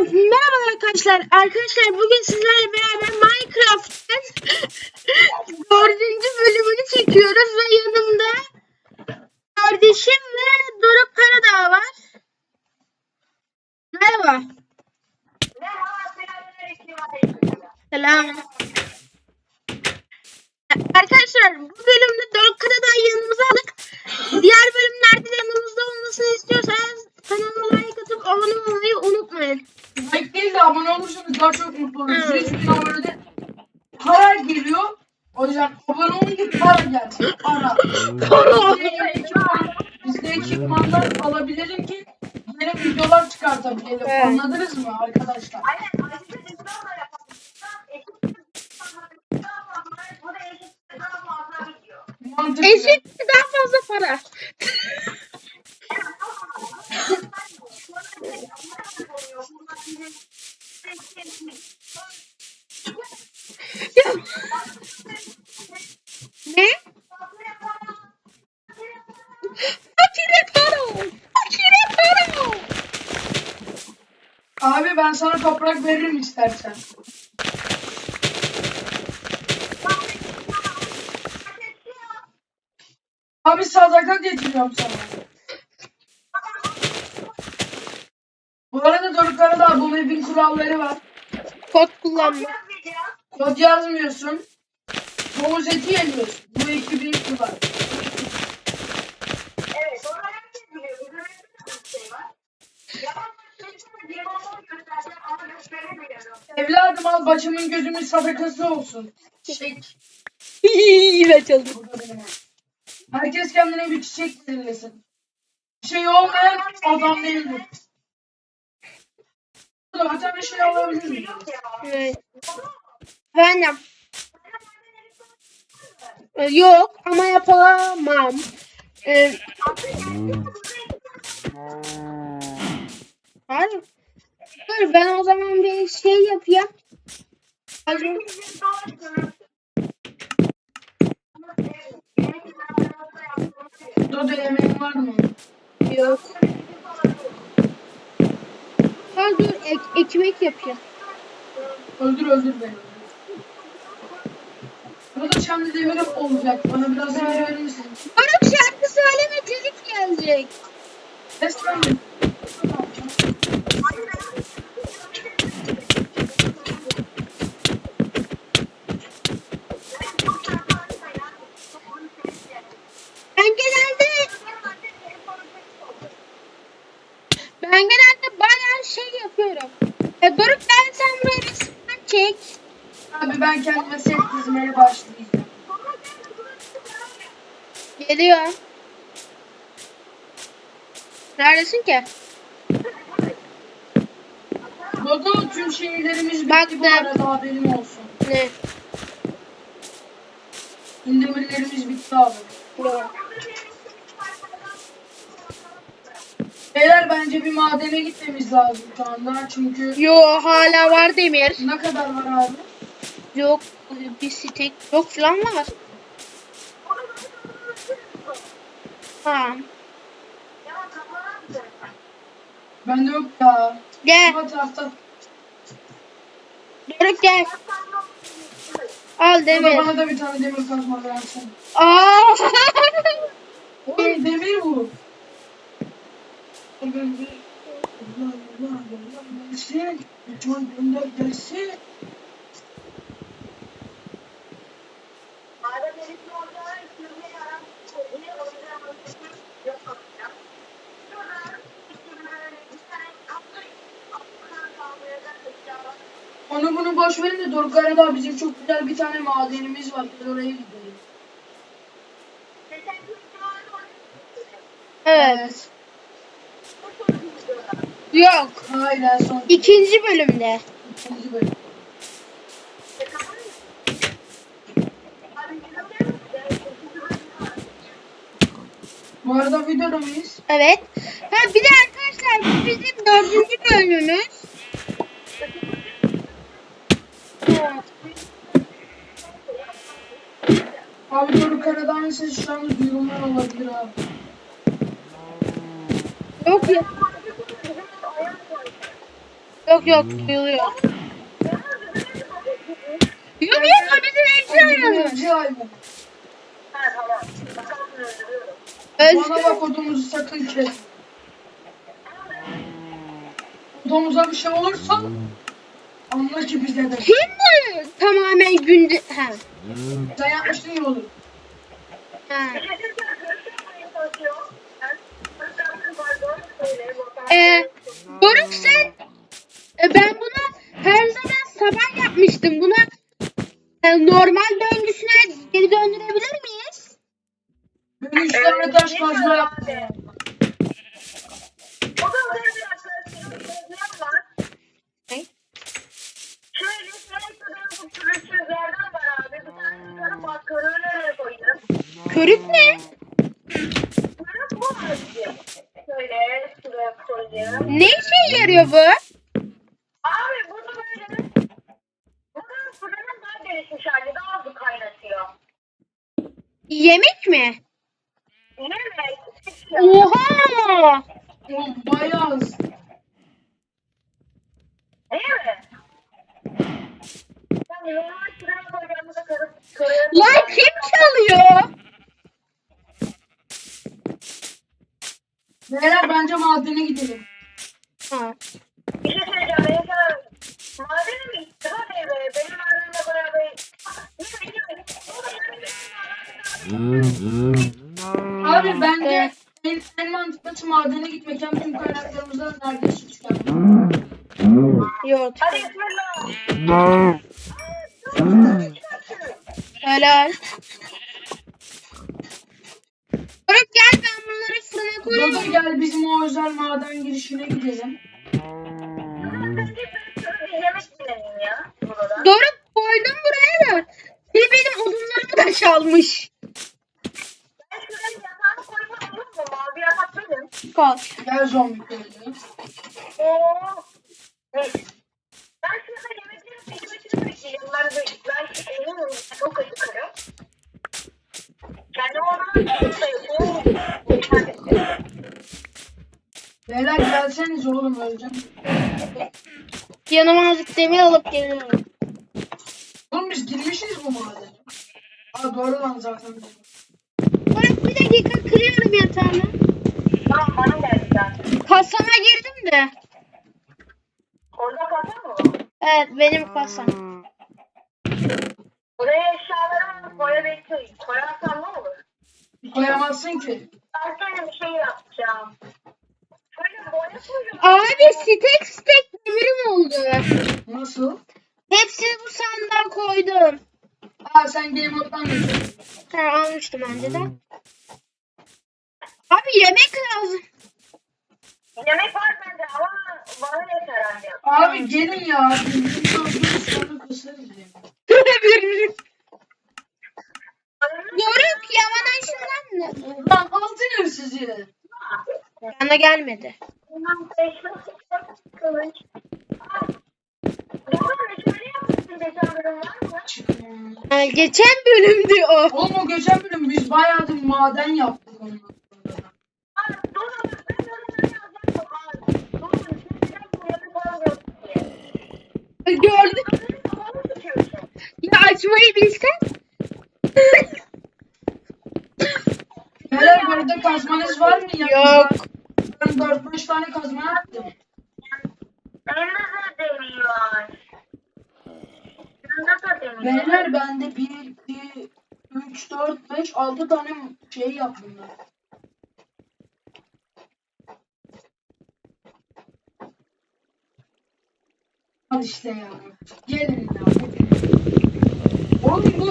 Merhaba arkadaşlar. Arkadaşlar bugün sizlerle beraber Minecraft'ın dördüncü bölümünü çekiyoruz ve yanımda kardeşim ve Doruk Karadağ var. Merhaba. Selam. Arkadaşlar bu bölümde Doruk Karadağ'ı yanımıza aldık. Diğer bölümlerde de yanımızda olmasını istiyorsanız kanalıma like atıp abone olmayı unutmayın. Like değil de abone olursanız daha çok mutlu oluruz. Evet. 100 bin abonede para geliyor. O yüzden abone olunca para gelsin. Para. Bizde ekipman- Bizde ekipmanlar alabilirim ki yeni videolar çıkartabilelim. Evet. Anladınız mı arkadaşlar? Mantıklı. Eşit daha fazla para. Ne? Fakire para. Fakire para. Abi ben sana toprak veririm istersen. Abi sadaka getiriyorum sana. Bu arada Doruklara da map'in kuralları var. Kod kullanma. Kod yazmıyorsun. Domuz eti yemiyorsun. Bu ekibin kuralı. Evladım al başımın gözümün sadakası olsun. Çiçek. İğrenç oldu. Burada benim al. Herkes kendine bir çiçek belirlesin. Bir şey olmayan adam değildir. Burada bir şey alabilir miyim? Evet. Efendim. Ee, Yok ama yapamam. Ee. Dur ben o zaman bir şey yapayım. Hadi. Dodo yemeğin var mı? Yok. Ha dur ek, ekmek yapayım. Öldür öldür beni. Burada demirim olacak. Bana biraz demir verir misin? Baruk şarkı söyleme telif gelecek. Ses verme. Ben genelde ben genelde bayağı şey yapıyorum. E, Doruk gel sen buraya resim çek. Abi ben kendime set dizmeye başlayacağım. Geliyor. Neredesin ki? Dodo tüm şeylerimiz bitti Baktım. bu arada haberin olsun. Ne? İndemirlerimiz bitti abi. Yok. Beyler bence bir madene gitmemiz lazım şu anda çünkü Yo hala var demir. ne kadar var abi? Yok bir stek yok falan var. Tamam. Bende yok ya. Gel. Doruk gel. Al demir. bana da bir tane demir kazma versin. Aa. Oğlum demir bu. Allah Allah Allah gelsin. Lütfen gönder gelsin. Onu bunu boş verin de Doruk Arada bizim çok güzel bir tane madenimiz var. Biz oraya gidelim. Evet. Yok. Hayır en son İkinci bölümde. ikinci bölüm. Bu arada videoda mıyız? Evet. Ha bir de arkadaşlar bu bizim dördüncü bölümümüz. Abi Doruk Aradağ'ın sesi şu anda duyulmayan olabilir abi. Yok ya. Yok yok duyuluyor. Yok yok o bizim evcil hayvanımız. Evcil hayvan. Ha tamam. Bana bak odumuzu sakın kes. Odamıza bir şey olursa anla ki bize de. Kim bu tamamen günde... Ha. Sen yapmıştın iyi olur. ha. Ee, Doruk sen... E, ben buna her zaman sabah yapmıştım. Buna e, normal döngüsüne geri döndürebilir miyiz? Tane taş kazma yaptım. O da böyle bir arkadaşlarım gözlem var. Ne? Şöyle bu pürüzsüzlerden var abi. Bir tane çıkarıp bak körüğüne koydum. Körük ne? Körük bu abi. Şöyle şuraya koyayım. Ne işe yarıyor bu? Abi bunu böyle Bunun fırının daha gelişmiş hali daha hızlı kaynatıyor. Yemek mi? Oha! Oğlum bayağı hızlı. Lan kim çalıyor? Beyler bence madene gidelim. Ha. Bir şey söyleyeceğim. Ben sana madene mi gitti? Hadi be. Benim madenle beraber. Yürü yürü. Abi bence en, en mantıklısı Hem tüm kaynaklarımızdan neredeyse çıkar. Yok. Hadi bismillah. Helal. Doruk gel ben bunları fırına Dodo koyayım. gel bizim o özel maden girişine gidelim. Doruk koydum buraya da. Bir benim odunlarımı da çalmış. Ben şuraya yatağını koysam olur mu? Mavi yatak benim. Kal. Gel zombi köylü. Ben şurada yemekleri seçmesini bekleyeceğim. Ben ben eminim çok acıkırım. Kendim ona çok sayıyorum. Beyler gelseniz oğlum öleceğim. Yanıma azıcık demir alıp geliyorum. Oğlum biz girmişiz bu madene. Aa doğru lan zaten. Doruk bir dakika kırıyorum yatağını. Tamam bana geldi zaten. Kasama girdim de. Orada kalsam mı? Evet benim kasam. Buraya eşyalarımı koyabilseydim. Koyarsam ne olur? Koyamazsın ki. Ben sana bir şey yapacağım. Şöyle boya koyuyorum. Abi stek stek demirim oldu. Nasıl? Hepsini bu sandığa koydum. Aa sen Game Mode'dan geçiyorsun. Ha, almıştım önceden. Abi yemek lazım. Yemek var bende ama bana yeter anne. Abi gelin ya. Bizim öldüğümüz sonra kısırız ya. Doruk yavaşından ne? Lan altın hırsızı. Bana gelmedi. Geçen bölümdü o. Oğlum o geçen bölüm biz bayağıdır maden yaptık ondan sonra. Aa, doğru bak ben yorumları yazacağım. Aa, doğru şimdiden bu yemek falan yok diye. Gördüm. Ya açmayı bilsen. Beyler burada kazmanız var mı ya? Yok. Ben 4-5 tane kazma yaptım. Demir var. Beyler bende 1, 2, 3, 4, 5, 6 tane şey yaptım ben. Al işte ya. Gelin ya. hadi. Oğlum bu...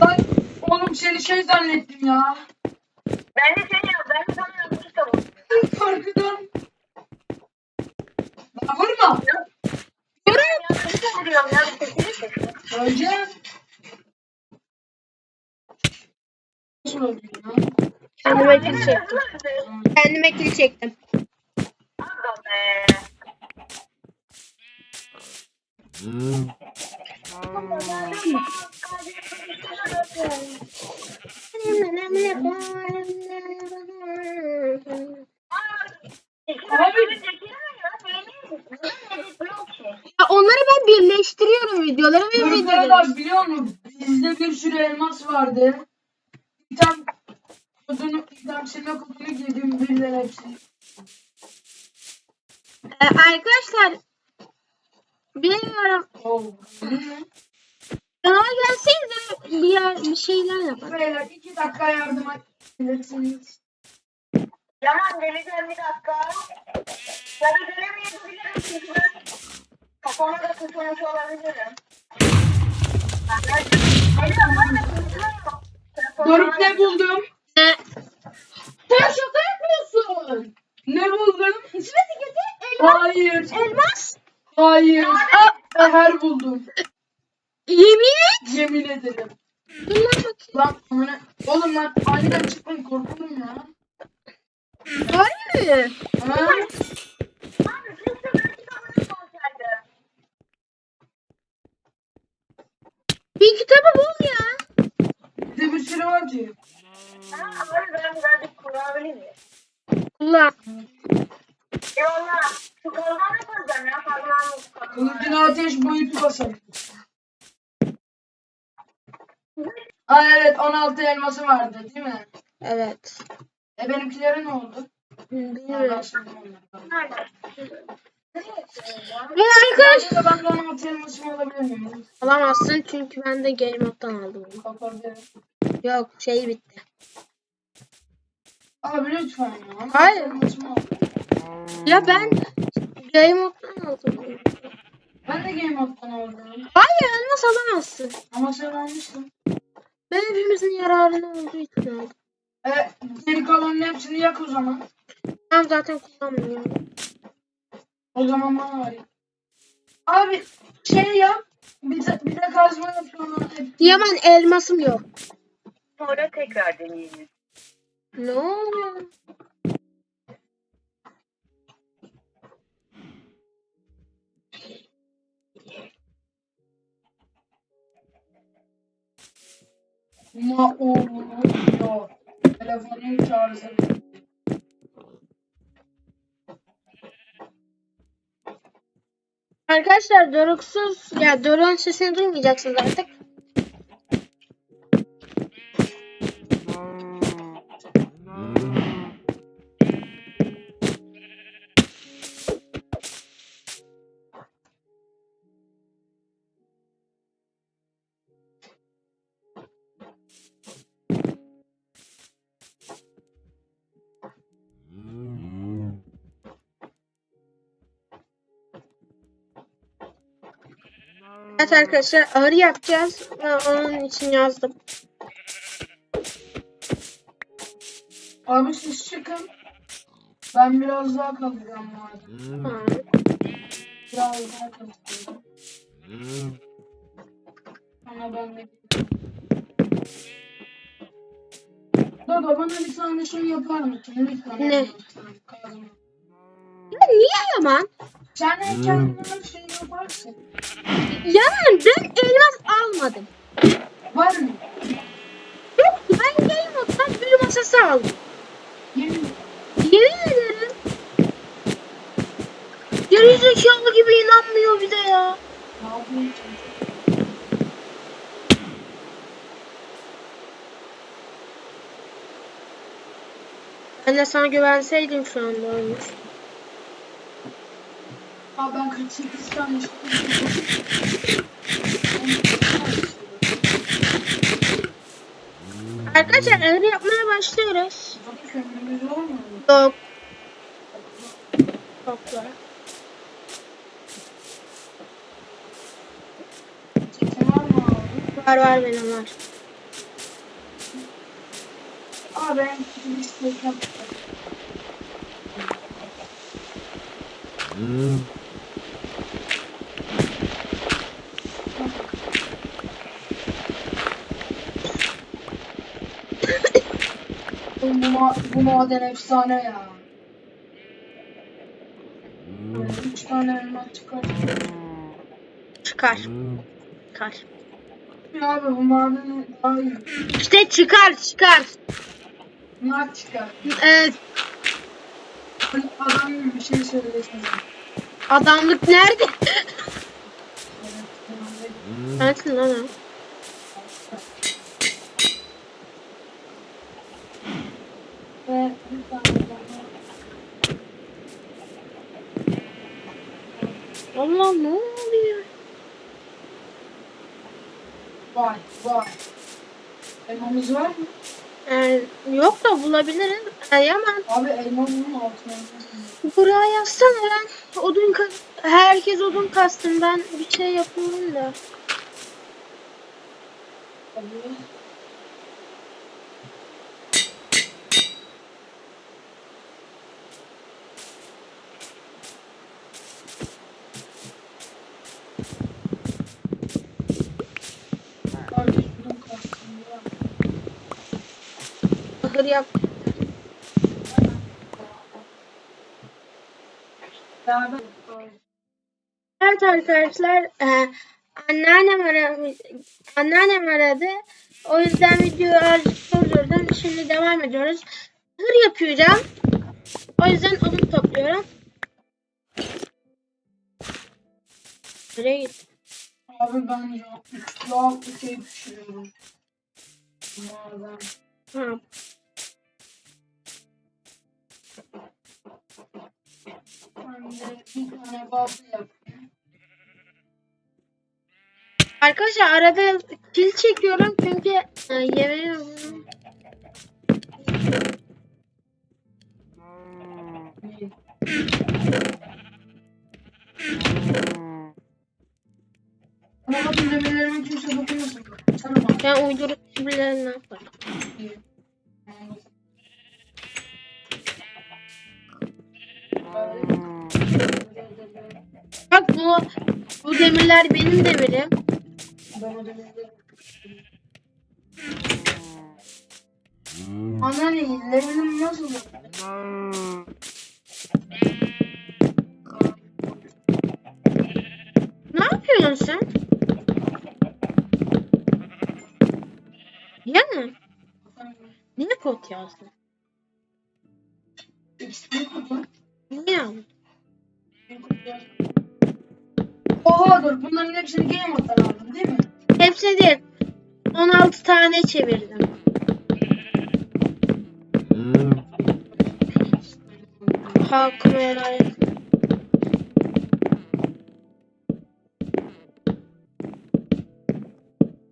Lan oğlum seni şey zannettim ya. Ben de seni yap. Ben de sana yapmıştım. Korkudan. Lan vurma. Vuruyorum ya. Öleceğim. Nasıl öldün ya? Kendime kil çektim. Kendime kil çektim. Abi- Abi. birleştiriyorum videoları ve videoları. Biliyor musun? Bizde bir sürü elmas vardı. İtem kodunu, item silme kodunu girdim birden hepsini. Ee, arkadaşlar bilmiyorum. Oh. Kanala gelseniz de bir, yer, bir şeyler yapalım. Beyler iki dakika yardım edersiniz. Yaman geleceğim bir dakika. Ya da gelemeyebilirim çünkü ben kafama da tutulmuş olabilirim. Doruk ne buldum? Ee, Sen şaka yapıyorsun. Ne buldum? İsmet getir elmas. Hayır. Elmas. Hayır. Her buldum. Yemin et. Yemin ederim. Dur lan bakayım. Lan amına. Oğlum lan aniden çıkmayın korkuyorum ya. Var mı? Ha? Bir kitabı bul ya. Bir de bir sürü var ki. Ha, abi ben birazcık kurabilir miyim? Kullan. Ya. Kılıcına ateş boyutu basarım. Aa evet 16 elması vardı değil mi? Evet. E benimkilere ne oldu? Bilmiyorum. Ve arkadaşlar. Ben de 16 elmasımı alabilir miyim? Alamazsın çünkü ben de Game Mode'dan aldım onu. Yok şey bitti. Abi lütfen ya. Hayır. Elmasımı al. Ya ben Game Mode'dan aldım. Ben de Game Mode'dan aldım. Hayır elmas alamazsın. Ama sen almıştın. Ben hepimizin yararına olduğu için aldım. E geri kalanın hepsini yak o zaman. Ben zaten kullanmıyorum. O zaman bana ver. Abi şey yap. Bir de, bir de kazma yap sonra hep. Yaman elmasım yok. Sonra tekrar deneyelim. Ne oluyor? Ma oluyor. Telefonun şarjı. Arkadaşlar Doruksuz ya Doruk'un sesini duymayacaksınız artık. Evet arkadaşlar ağır yapacağız. Ben onun için yazdım. Abi siz çıkın. Ben biraz daha kalacağım madem. Tamam. Biraz daha kalacağım. Ama ben de Baba bana bir tane şey yapar mısın? Lütfen. Ne? Ya niye Yaman? Sen de kendine bir şey yaparsın. Yaman ben elmas almadım. Var mı? Yok ben Game Mode'dan büyü masası aldım. Yemin Yemin ederim. Geri zekalı gibi inanmıyor bir de ya. Ne yapayım? Ben de sana güvenseydim şu anda olmuş. Aa ben 48 tane Arkadaşlar ağır yapmaya başlıyoruz. Yok. Çekim var abi? Var var benim var. Aa ben bir istek yaptım. Oğlum bu, ma bu maden efsane ya. Böyle üç tane elma çıkar. Çıkar. Çıkar. Ya abi bu maden daha iyi. İşte çıkar çıkar. Bunlar çıkar. Evet. Böyle adam gibi bir şey söylesin. Adamlık nerede? Sensin lan o. Ve bir tane daha. Allah ne oluyor? Vay vay. Elmamız var mı? Ee, yok da bulabiliriz. Ee, Yaman Abi elma bunun altına. buraya yazsana ben odun ka- herkes odun kastım ben bir şey yapıyorum da. Abi. Ahır yap. Evet arkadaşlar e, anneannem aramış, anneannem aradı. O yüzden videoyu azıcık durdurdum. Şimdi devam ediyoruz. Hır yapacağım. O yüzden odun topluyorum. Nereye gitti? Abi ben yağ, yağ bir şey pişiriyorum. Madem. Ha. Arkadaşlar arada kil çekiyorum çünkü e, yemeği demirler benim demirim. Anneanne levelim nasıl? Ne yapıyorsun sen? Ya mı? Niye kod yazdın? XP kutu. Niye yazdın? Oha dur bunların hepsini game atlar aldın değil mi? Hepsi değil. 16 tane çevirdim. Hakkımı helal et.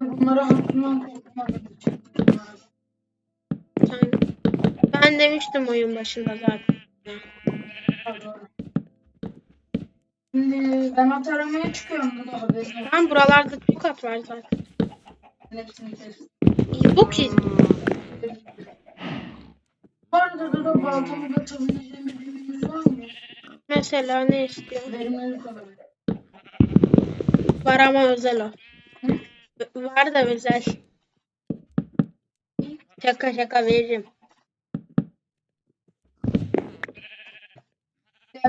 Bunları hakkından korkmadım. Ben demiştim oyun başında zaten. Şimdi ben at aramaya çıkıyorum haberin olsun. Ben buralarda çok at var zaten. Hepsini kes. Bu ki. Bu arada da, da baltamı da çalabileceğim bir bilginiz var mı? Mesela ne istiyor? Verimlilik olarak. Var ama özel o. Hı? Var da özel. Şaka şaka veririm.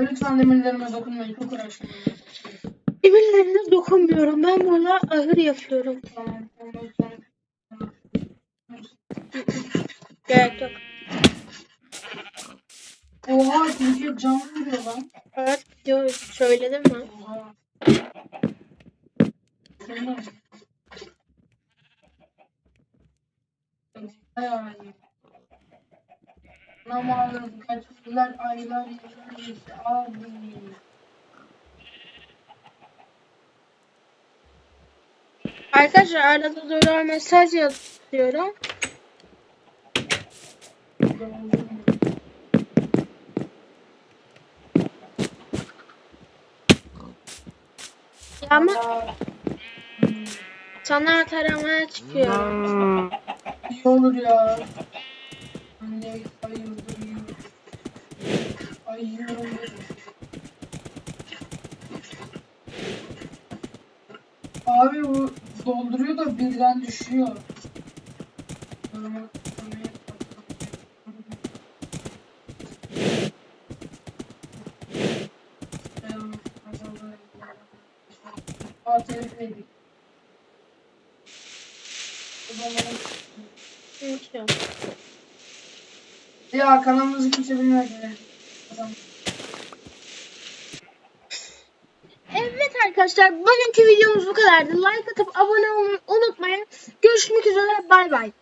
Lütfen demirlerime dokunmayın. Çok uğraşıyorum. Demirlerine dokunmuyorum. Ben burada ahır yapıyorum. Tamam. Gerek yok. Oha çünkü cam vuruyor lan. Evet diyor, söyledim mi? Oha. Tamam. Bayağı iyi. Namazı kaç yıllar aylar geçti abi. Arkadaşlar arada doğru mesaj yazıyorum. Ama sana taramaya çıkıyorum. İyi olur ya. Abi bu dolduruyor da birden düşüyor. Aa telif yedik. O zaman Hiç yok. Ya kanalımızı kimse bilmez Evet arkadaşlar bugünkü videomuz bu kadardı. Like atıp abone olmayı unutmayın. Görüşmek üzere bay bay.